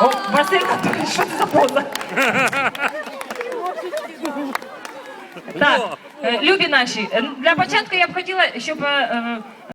О, Василь Анатолійович, що за поза? Ну. Так, э, е, любі наші, э, для початку я б хотіла, щоб э,